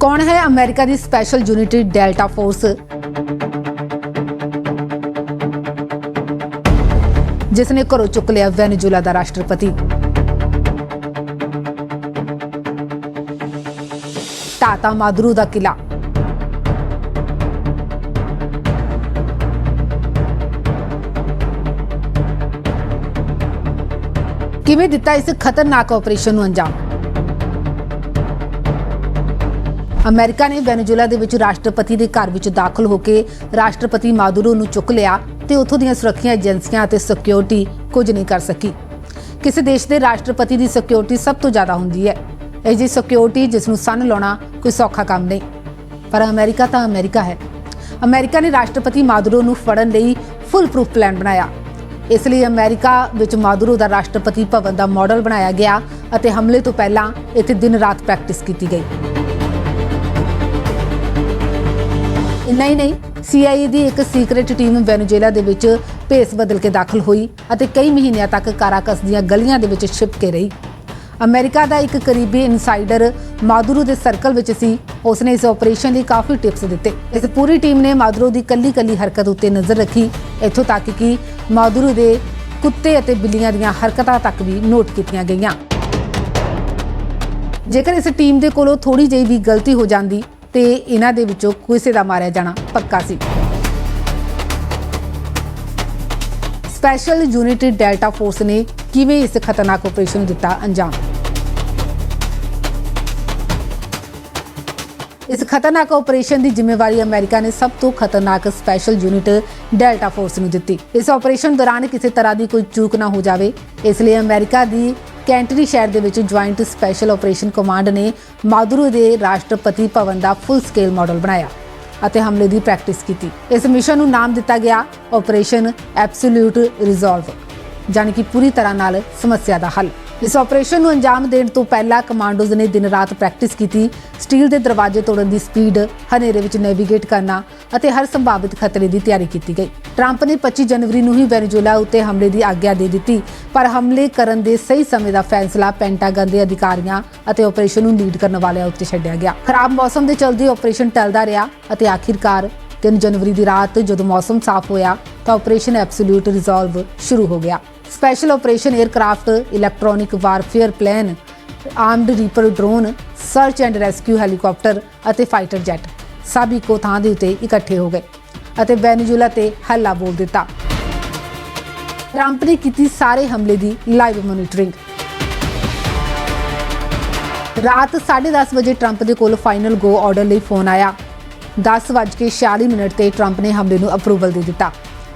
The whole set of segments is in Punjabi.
ਕੌਣ ਹੈ ਅਮਰੀਕਾ ਦੀ ਸਪੈਸ਼ਲ ਯੂਨਿਟ ਡੈਲਟਾ ਫੋਰਸ ਜਿਸ ਨੇ ਘਰੋਂ ਚੁੱਕ ਲਿਆ ਵੈਨੇਜ਼ੁਏਲਾ ਦਾ ਰਾਸ਼ਟਰਪਤੀ। ਟਾਟਾ ਮਾਦਰੂ ਦਾ ਕਿਲਾ। ਕਿਵੇਂ ਦਿੱਤਾ ਇਸ ਖਤਰਨਾਕ ਆਪਰੇਸ਼ਨ ਨੂੰ ਅੰਜਾਮ? ਅਮਰੀਕਾ ਨੇ ਵੈਨੇਜ਼ੁਏਲਾ ਦੇ ਵਿੱਚ ਰਾਸ਼ਟਰਪਤੀ ਦੇ ਘਰ ਵਿੱਚ ਦਾਖਲ ਹੋ ਕੇ ਰਾਸ਼ਟਰਪਤੀ ਮਾਦੁਰੋ ਨੂੰ ਚੁੱਕ ਲਿਆ ਤੇ ਉੱਥੋਂ ਦੀਆਂ ਸੁਰੱਖਿਆ ਏਜੰਸੀਆਂ ਅਤੇ ਸਿਕਿਉਰਿਟੀ ਕੁਝ ਨਹੀਂ ਕਰ ਸਕੀ। ਕਿਸੇ ਦੇਸ਼ ਦੇ ਰਾਸ਼ਟਰਪਤੀ ਦੀ ਸਿਕਿਉਰਿਟੀ ਸਭ ਤੋਂ ਜ਼ਿਆਦਾ ਹੁੰਦੀ ਹੈ। ਇਹ ਜੀ ਸਿਕਿਉਰਿਟੀ ਜਿਸ ਨੂੰ ਸੰਨ ਲਾਉਣਾ ਕੋਈ ਸੌਖਾ ਕੰਮ ਨਹੀਂ। ਪਰ ਅਮਰੀਕਾ ਤਾਂ ਅਮਰੀਕਾ ਹੈ। ਅਮਰੀਕਾ ਨੇ ਰਾਸ਼ਟਰਪਤੀ ਮਾਦੁਰੋ ਨੂੰ ਫੜਨ ਲਈ ਫੁੱਲ ਪ੍ਰੂਫ ਪਲਾਨ ਬਣਾਇਆ। ਇਸ ਲਈ ਅਮਰੀਕਾ ਵਿੱਚ ਮਾਦੁਰੋ ਦਾ ਰਾਸ਼ਟਰਪਤੀ ਭਵਨ ਦਾ ਮਾਡਲ ਬਣਾਇਆ ਗਿਆ ਅਤੇ ਹਮਲੇ ਤੋਂ ਪਹਿਲਾਂ ਇੱਥੇ ਦਿਨ ਰਾਤ ਪ੍ਰੈਕਟਿਸ ਕੀਤੀ ਗਈ। ਨਹੀਂ ਹੀ ਨਹੀਂ CIA ਦੀ ਇੱਕ ਸੀਕ੍ਰੀਟ ਟੀਮ ਵੈਨੇਜ਼ੁਏਲਾ ਦੇ ਵਿੱਚ ਭੇਸ ਬਦਲ ਕੇ ਦਾਖਲ ਹੋਈ ਅਤੇ ਕਈ ਮਹੀਨਿਆਂ ਤੱਕ ਕਾਰਾਕਸ ਦੀਆਂ ਗਲੀਆਂ ਦੇ ਵਿੱਚ ਛਿਪ ਕੇ ਰਹੀ। ਅਮਰੀਕਾ ਦਾ ਇੱਕ ਕਰੀਬੀ ਇਨਸਾਈਡਰ ਮਾਦੁਰੋ ਦੇ ਸਰਕਲ ਵਿੱਚ ਸੀ। ਉਸਨੇ ਇਸ ਆਪਰੇਸ਼ਨ ਲਈ ਕਾਫੀ ਟਿਪਸ ਦਿੱਤੇ। ਇਸ ਪੂਰੀ ਟੀਮ ਨੇ ਮਾਦੁਰੋ ਦੀ ਕੱਲੀ-ਕੱਲੀ ਹਰਕਤ ਉੱਤੇ ਨਜ਼ਰ ਰੱਖੀ, ਇੱਥੋਂ ਤੱਕ ਕਿ ਮਾਦੁਰੋ ਦੇ ਕੁੱਤੇ ਅਤੇ ਬਿੱਲੀਆਂ ਦੀਆਂ ਹਰਕਤਾਂ ਤੱਕ ਵੀ ਨੋਟ ਕੀਤੀਆਂ ਗਈਆਂ। ਜੇਕਰ ਇਸ ਟੀਮ ਦੇ ਕੋਲੋਂ ਥੋੜੀ ਜਿਹੀ ਵੀ ਗਲਤੀ ਹੋ ਜਾਂਦੀ ਤੇ ਇਹਨਾਂ ਦੇ ਵਿੱਚੋਂ ਕਿਸੇ ਦਾ ਮਾਰਿਆ ਜਾਣਾ ਪੱਕਾ ਸੀ। ਸਪੈਸ਼ਲ ਯੂਨਿਟ ਡੈਲਟਾ ਫੋਰਸ ਨੇ ਕਿਵੇਂ ਇਸ ਖਤਰਨਾਕ ਆਪਰੇਸ਼ਨ ਦਿੱਤਾ ਅੰਜਾਮ? ਇਸ ਖਤਰਨਾਕ ਆਪਰੇਸ਼ਨ ਦੀ ਜ਼ਿੰਮੇਵਾਰੀ ਅਮਰੀਕਾ ਨੇ ਸਭ ਤੋਂ ਖਤਰਨਾਕ ਸਪੈਸ਼ਲ ਯੂਨਿਟ ਡੈਲਟਾ ਫੋਰਸ ਨੂੰ ਦਿੱਤੀ। ਇਸ ਆਪਰੇਸ਼ਨ ਦੌਰਾਨ ਕਿਸੇ ਤਰ੍ਹਾਂ ਦੀ ਕੋਈ ਚੂਕ ਨਾ ਹੋ ਜਾਵੇ, ਇਸ ਲਈ ਅਮਰੀਕਾ ਦੀ ਕੈਂਟਰੀ ਸ਼ਹਿਰ ਦੇ ਵਿੱਚ ਜੁਆਇੰਟ ਸਪੈਸ਼ਲ ਆਪਰੇਸ਼ਨ ਕਮਾਂਡ ਨੇ ਮਾਦੁਰੋ ਦੇ ਰਾਸ਼ਟਰਪਤੀ ਭਵਨ ਦਾ ਫੁੱਲ ਸਕੇਲ ਮਾਡਲ ਬਣਾਇਆ ਅਤੇ ਹਮਲੇ ਦੀ ਪ੍ਰੈਕਟਿਸ ਕੀਤੀ। ਇਸ ਮਿਸ਼ਨ ਨੂੰ ਨਾਮ ਦਿੱਤਾ ਗਿਆ ਆਪਰੇਸ਼ਨ ਐਬਸੋਲੂਟ ਰਿਜ਼ੋਲਵ ਜਾਨੀ ਕਿ ਪੂਰੀ ਤਰ੍ਹਾਂ ਨਾਲ ਸਮੱਸਿਆ ਦਾ ਹੱਲ। ਇਸ ਆਪਰੇਸ਼ਨ ਨੂੰ ਅੰਜਾਮ ਦੇਣ ਤੋਂ ਪਹਿਲਾਂ ਕਮਾਂਡੋਜ਼ ਨੇ ਦਿਨ ਰਾਤ ਪ੍ਰੈਕਟਿਸ ਕੀਤੀ। ਸਟੀਲ ਦੇ ਦਰਵਾਜ਼ੇ ਤੋੜਨ ਦੀ ਸਪੀਡ, ਹਨੇਰੇ ਵਿੱਚ ਨੈਵੀਗੇਟ ਕਰਨਾ ਅਤੇ ਹਰ ਸੰਭਾਵਿਤ ਖਤਰੇ ਦੀ ਤਿਆਰੀ ਕੀਤੀ ਗਈ। ਟਰੰਪ ਨੇ 25 ਜਨਵਰੀ ਨੂੰ ਹੀ ਵੈਨੇਜ਼ੁਏਲਾ ਉੱਤੇ ਹਮਲੇ ਦੀ ਆਗਿਆ ਦੇ ਦਿੱਤੀ, ਪਰ ਹਮਲੇ ਕਰਨ ਦੇ ਸਹੀ ਸਮੇਂ ਦਾ ਫੈਸਲਾ ਪੈਂਟਾਗਨ ਦੇ ਅਧਿਕਾਰੀਆਂ ਅਤੇ ਆਪਰੇਸ਼ਨ ਨੂੰ ਲੀਡ ਕਰਨ ਵਾਲਿਆਂ ਉੱਤੇ ਛੱਡਿਆ ਗਿਆ। ਖਰਾਬ ਮੌਸਮ ਦੇ ਚਲਦੇ ਆਪਰੇਸ਼ਨ ਟਲਦਾ ਰਿਹਾ ਅਤੇ ਆਖਿਰਕਾਰ 3 ਜਨਵਰੀ ਦੀ ਰਾਤ ਜਦੋਂ ਮੌਸਮ ਸਾਫ਼ ਹੋਇਆ ਤਾਂ ਆਪਰੇਸ਼ਨ ਐਬਸੋਲੂਟ ਰਿਜ਼ੋਲਵ ਸ਼ੁਰੂ ਹੋ ਗਿਆ। Special operation aircraft electronic warfare plane armed reaper drone search and rescue helicopter ਅਤੇ ਫਾਈਟਰ ਜੈਟ ਸਭ ਇੱਕੋ ਥਾਂ ਦੇ ਉੱਤੇ ਇਕੱਠੇ ਹੋ ਗਏ ਅਤੇ ਵੈਨੇਜ਼ੁਏਲਾ ਤੇ ਹੱਲਾ ਬੋਲ ਦਿੱਤਾ। ਟਰੰਪ ਨੇ ਕੀਤੀ ਸਾਰੇ ਹਮਲੇ ਦੀ ਲਾਈਵ ਮੋਨੀਟਰਿੰਗ ਰਾਤ 10:30 ਵਜੇ ਟਰੰਪ ਦੇ ਕੋਲ ਫਾਈਨਲ ਗੋ ਆਰਡਰ ਲਈ ਫੋਨ ਆਇਆ। 10:46 ਮਿੰਟ ਤੇ ਟਰੰਪ ਨੇ ਹਮਲੇ ਨੂੰ ਅਪਰੂਵਲ ਦੇ ਦਿੱਤਾ।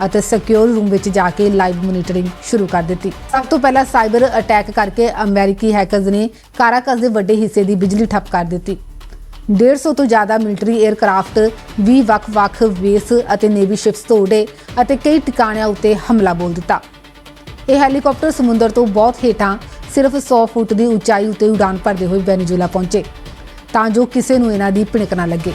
ਅਤੇ ਸਿਕਿਉਰ ਰੂਮ ਵਿੱਚ ਜਾ ਕੇ ਲਾਈਵ ਮੋਨੀਟਰਿੰਗ ਸ਼ੁਰੂ ਕਰ ਦਿੱਤੀ। ਸਭ ਤੋਂ ਪਹਿਲਾਂ ਸਾਈਬਰ ਅਟੈਕ ਕਰਕੇ ਅਮਰੀਕੀ ਹੈਕਰਜ਼ ਨੇ ਕਾਰਾਕਸ ਦੇ ਵੱਡੇ ਹਿੱਸੇ ਦੀ ਬਿਜਲੀ ਠੱਪ ਕਰ ਦਿੱਤੀ। 150 ਤੋਂ ਜ਼ਿਆਦਾ ਮਿਲਟਰੀ 에ਅਰਕ੍ਰਾਫਟ ਵੀ ਵੱਖ-ਵੱਖ ਬੇਸ ਅਤੇ ਨੇਵੀ ਸ਼ਿਪਸ ਤੋਂ ਉਡੇ ਅਤੇ ਕਈ ਟਿਕਾਣਿਆਂ ਉੱਤੇ ਹਮਲਾ ਬੋਲ ਦਿੱਤਾ। ਇਹ ਹੈਲੀਕਾਪਟਰ ਸਮੁੰਦਰ ਤੋਂ ਬਹੁਤ ਹੇਠਾਂ ਸਿਰਫ 100 ਫੁੱਟ ਦੀ ਉਚਾਈ ਉੱਤੇ ਉਡਾਨ ਭਰਦੇ ਹੋਏ ਵੈਨੇਜ਼ੁਏਲਾ ਪਹੁੰਚੇ, ਤਾਂ ਜੋ ਕਿਸੇ ਨੂੰ ਇਹਨਾਂ ਦੀ ਭਿਣਕ ਨਾ ਲੱਗੇ।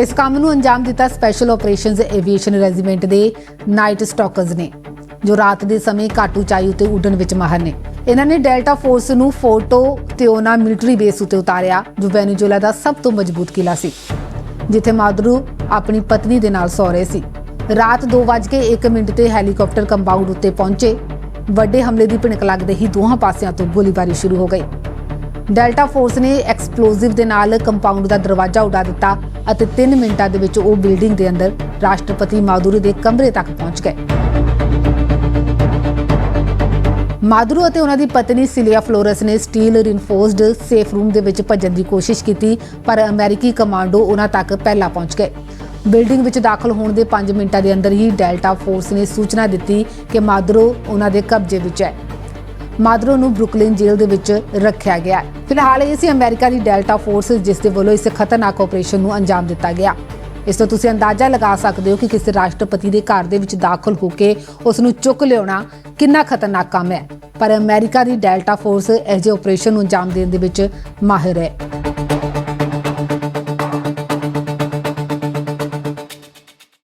ਇਸ ਕੰਮ ਨੂੰ ਅੰਜਾਮ ਦਿੱਤਾ ਸਪੈਸ਼ਲ ਆਪਰੇਸ਼ਨਸ ਐਵੀਏਸ਼ਨ ਰੈਜੀਮੈਂਟ ਦੇ ਨਾਈਟ ਸਟਾਕਰਸ ਨੇ, ਜੋ ਰਾਤ ਦੇ ਸਮੇਂ ਘੱਟ ਉਚਾਈ ਉੱਤੇ ਉੱਡਣ ਵਿੱਚ ਮਾਹਰ ਨੇ। ਇਹਨਾਂ ਨੇ ਡੈਲਟਾ ਫੋਰਸ ਨੂੰ ਫੋਰਟੋ ਤਿਓਨਾ ਮਿਲਟਰੀ ਬੇਸ ਉੱਤੇ ਉਤਾਰਿਆ, ਜੋ ਵੈਨੇਜ਼ੁਏਲਾ ਦਾ ਸਭ ਤੋਂ ਮਜ਼ਬੂਤ ਕਿਲਾ ਸੀ, ਜਿੱਥੇ ਮਾਦਰੂ ਆਪਣੀ ਪਤਨੀ ਦੇ ਨਾਲ ਸੌ ਰਹੇ ਸੀ। ਰਾਤ 2:01 ਮਿੰਟ ਤੇ ਹੈਲੀਕਾਪਟਰ ਕੰਪਾਊਂਡ ਉੱਤੇ ਪਹੁੰਚੇ। ਵੱਡੇ ਹਮਲੇ ਦੀ ਭਿਣਕ ਲੱਗਦੇ ਹੀ ਦੋਹਾਂ ਪਾਸਿਆਂ ਤੋਂ ਗੋਲੀਬਾਰੀ ਸ਼ੁਰੂ ਹੋ ਗਈ। ਡੈਲਟਾ ਫੋਰਸ ਨੇ ਐਕਸਪਲੋਸਿਵ ਦੇ ਨਾਲ ਕੰਪਾਊਂਡ ਦਾ ਦਰਵਾਜ਼ਾ ਉਡਾ ਦਿੱਤਾ ਅਤੇ 3 ਮਿੰਟਾਂ ਦੇ ਵਿੱਚ ਉਹ ਬਿਲਡਿੰਗ ਦੇ ਅੰਦਰ ਰਾਸ਼ਟਰਪਤੀ ਮਾਦੁਰੂ ਦੇ ਕਮਰੇ ਤੱਕ ਪਹੁੰਚ ਗਏ। ਮਾਦੁਰੂ ਅਤੇ ਉਹਨਾਂ ਦੀ ਪਤਨੀ ਸਿਲੀਆ ਫਲੋਰਸ ਨੇ ਸਟੀਲ ਰਿਨਫੋਰਸਡ ਸੇਫ ਰੂਮ ਦੇ ਵਿੱਚ ਭੱਜਣ ਦੀ ਕੋਸ਼ਿਸ਼ ਕੀਤੀ, ਪਰ ਅਮਰੀਕੀ ਕਮਾਂਡੋ ਉਹਨਾਂ ਤੱਕ ਪਹਿਲਾਂ ਪਹੁੰਚ ਗਏ। ਬਿਲਡਿੰਗ ਵਿੱਚ ਦਾਖਲ ਹੋਣ ਦੇ 5 ਮਿੰਟਾਂ ਦੇ ਅੰਦਰ ਹੀ ਡੈਲਟਾ ਫੋਰਸ ਨੇ ਸੂਚਨਾ ਦਿੱਤੀ ਕਿ ਮਾਦਰੋ ਉਹਨਾਂ ਦੇ ਕਬਜ਼ੇ ਵਿੱਚ ਹੈ। ਮਾਦਰੋ ਨੂੰ ਬਰੁਕਲਿਨ ਜੇਲ੍ਹ ਦੇ ਵਿੱਚ ਰੱਖਿਆ ਗਿਆ ਫਿਲਹਾਲ ਇਹ ਸੀ ਅਮਰੀਕਾ ਦੀ ਡੈਲਟਾ ਫੋਰਸ ਜਿਸ ਦੇ ਵੱਲੋਂ ਇਸ ਖਤਰਨਾਕ ਆਪਰੇਸ਼ਨ ਨੂੰ ਅੰਜਾਮ ਦਿੱਤਾ ਗਿਆ। ਇਸ ਤੋਂ ਤੁਸੀਂ ਅੰਦਾਜ਼ਾ ਲਗਾ ਸਕਦੇ ਹੋ ਕਿ ਕਿਸੇ ਰਾਸ਼ਟਰਪਤੀ ਦੇ ਘਰ ਦੇ ਵਿੱਚ ਦਾਖਲ ਹੋ ਕੇ ਉਸ ਨੂੰ ਚੁੱਕ ਲਿਆਉਣਾ ਕਿੰਨਾ ਖਤਰਨਾਕ ਕੰਮ ਹੈ। ਪਰ ਅਮਰੀਕਾ ਦੀ ਡੈਲਟਾ ਫੋਰਸ ਇਹ ਜਿਹੇ ਆਪਰੇਸ਼ਨ ਨੂੰ ਅੰਜਾਮ ਦੇਣ ਦੇ ਵਿੱਚ ਮਾਹਿਰ ਹੈ।